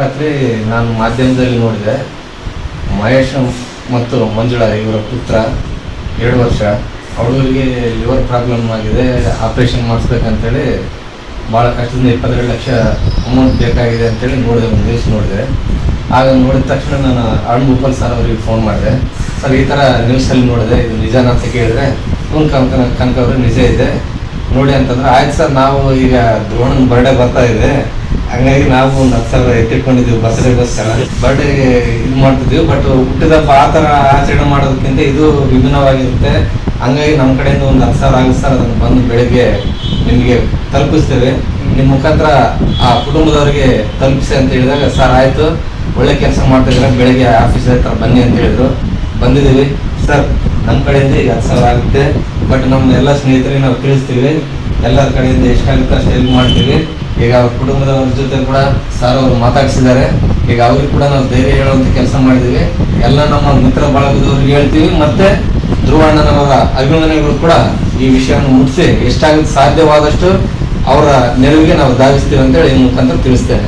ರಾತ್ರಿ ನಾನು ಮಾಧ್ಯಮದಲ್ಲಿ ನೋಡಿದೆ, ಮಹೇಶ್ ಮತ್ತು ಮಂಜುಳಾ ಇವರ ಪುತ್ರ, ಎರಡು ವರ್ಷ. ಅವಳಿಗೆ ಲಿವರ್ ಪ್ರಾಬ್ಲಮ್ ಆಗಿದೆ, ಆಪ್ರೇಷನ್ ಮಾಡಿಸ್ಬೇಕಂತೇಳಿ ಭಾಳ ಕಷ್ಟದಿಂದ ಇಪ್ಪತ್ತೆರಡು ಲಕ್ಷ ಅಮೌಂಟ್ ಬೇಕಾಗಿದೆ ಅಂತೇಳಿ ನೋಡಿದೆ, ಒಂದು ನ್ಯೂಸ್ ನೋಡಿದೆ. ಆಗ ನೋಡಿದ ತಕ್ಷಣ ನಾನು ಅರುಣ್ ಗೋಪಾಲ್ ಸರ್ ಅವರಿಗೆ ಫೋನ್ ಮಾಡಿದೆ. ಸರ್, ಈ ಥರ ನ್ಯೂಸಲ್ಲಿ ನೋಡಿದೆ, ಇದು ನಿಜನಾ ಅಂತ ಕೇಳಿದ್ರೆ ಹ್ಞೂ ಕನಕ ಕನಕ ಅವರು ನಿಜ ಇದೆ. ನೋಡಿ ಅಂತಂದ್ರೆ, ಆಯ್ತು ಸರ್, ನಾವು ಈಗ ದ್ರೋಣನ ಬರ್ಡೇ ಬರ್ತಾ ಇದೆ. ಹಂಗಾಗಿ ನಾವು ಒಂದು ಹತ್ತು ಸಾವಿರ ಎತ್ತಿಟ್ಕೊಂಡಿದ್ದೀವಿ ಬರ್ತ್ಡೇಗೋಸ್ಕರ ಬಟ್ ಇದು ಮಾಡ್ತಿದ್ದೀವಿ ಬಟ್ ಹುಟ್ಟಿದಪ್ಪ ಆ ಥರ ಆಚರಣೆ ಮಾಡೋದಕ್ಕಿಂತ ಇದು ವಿಭಿನ್ನವಾಗಿರುತ್ತೆ. ಹಂಗಾಗಿ ನಮ್ಮ ಕಡೆಯಿಂದ ಒಂದು ಹತ್ತು ಸಾವಿರ ಆಗುತ್ತೆ ಸರ್ ಅದನ್ನು ಬಂದು ಬೆಳಿಗ್ಗೆ ನಿಮಗೆ ತಲುಪಿಸ್ತೇವೆ. ನಿಮ್ಮ ಮುಖಾಂತರ ಆ ಕುಟುಂಬದವರಿಗೆ ತಲುಪಿಸಿ ಅಂತ ಹೇಳಿದಾಗ, ಸರ್, ಆಯಿತು, ಒಳ್ಳೆ ಕೆಲಸ ಮಾಡ್ತಿದ್ರೆ ಬೆಳಿಗ್ಗೆ ಆಫೀಸ್ ಹತ್ರ ಬನ್ನಿ ಅಂತ ಹೇಳಿದ್ರು. ಬಂದಿದ್ದೀವಿ. ಸರ್ ನಮ್ಮ ಕಡೆಯಿಂದ ಈಗ ಹತ್ತು ಸಾವಿರ ಆಗುತ್ತೆ. ಬಟ್ ನಮ್ಮ ಎಲ್ಲ ಸ್ನೇಹಿತರಿಗೆ ನಾವು ತಿಳಿಸ್ತೀವಿ. ಎಲ್ಲರ ಕಡೆಯಿಂದ ಎಷ್ಟಾಗುತ್ತೆ ಅಷ್ಟು ಹೆಲ್ಪ್ ಮಾಡ್ತೀವಿ. ಈಗ ಅವ್ರ ಕುಟುಂಬದವ್ರ ಜೊತೆ ಕೂಡ ಸರ್ ಅವರು ಮಾತಾಡಿಸಿದ್ದಾರೆ. ಈಗ ಅವ್ರಿಗೆ ಕೂಡ ನಾವು ಧೈರ್ಯ ಹೇಳುವಂತ ಕೆಲಸ ಮಾಡಿದೀವಿ ಎಲ್ಲ ನಮ್ಮ ಮಿತ್ರ ಬಳಗದವ್ರಿಗೆ ಹೇಳ್ತೀವಿ. ಮತ್ತೆ ಧ್ರುವಣ್ಣನವರ ಅಭಿಮಾನಿಗಳು ಕೂಡ ಈ ವಿಷಯವನ್ನು ಮುಟ್ಟಿಸಿ ಎಷ್ಟಾಗುತ್ತೆ ಸಾಧ್ಯವಾದಷ್ಟು ಅವರ ನೆರವಿಗೆ ನಾವು ಧಾವಿಸ್ತೀವಿ ಅಂತ ಹೇಳಿ ಮುಖಾಂತರ ತಿಳಿಸ್ತೇನೆ.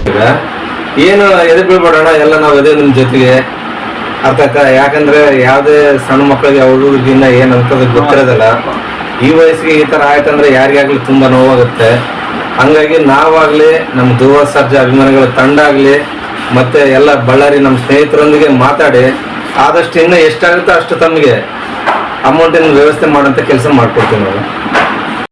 ಏನು ಎದೆ ಬೀಳ್ಬೇಡೋಣ ಎಲ್ಲ ನಾವು ಎದೆ ನಿಮ್ಮ ಜೊತೆಗೆ. ಅರ್ಥ ಯಾಕಂದ್ರೆ ಯಾವುದೇ ಸಣ್ಣ ಮಕ್ಕಳಿಗೆ ಅವ್ರಿಗಿನ್ನ ಏನ್ ಅಂತದ್ ಗೊತ್ತಿರೋದಿಲ್ಲ. ಈ ವಯಸ್ಸಿಗೆ ಈ ತರ ಆಯ್ತಂದ್ರೆ ಯಾರಿಗಾಗ್ಲಿ ತುಂಬಾ ನೋವಾಗುತ್ತೆ. ಹಂಗಾಗಿ ನಾವಾಗಲಿ ನಮ್ಮ ಧ್ರುವ ಸರ್ಜಾ ಅಭಿಮಾನಿಗಳ ತಂಡ ಆಗಲಿ ಮತ್ತೆ ಎಲ್ಲ ಬಳ್ಳಾರಿ ನಮ್ಮ ಸ್ನೇಹಿತರೊಂದಿಗೆ ಮಾತಾಡಿ ಆದಷ್ಟು ಇನ್ನೂ ಎಷ್ಟಾಗುತ್ತೋ ಅಷ್ಟು ತಮಗೆ ಅಮೌಂಟಿನ ವ್ಯವಸ್ಥೆ ಮಾಡೋಂಥ ಕೆಲಸ ಮಾಡ್ಕೊಡ್ತೀವಿ ನಾವು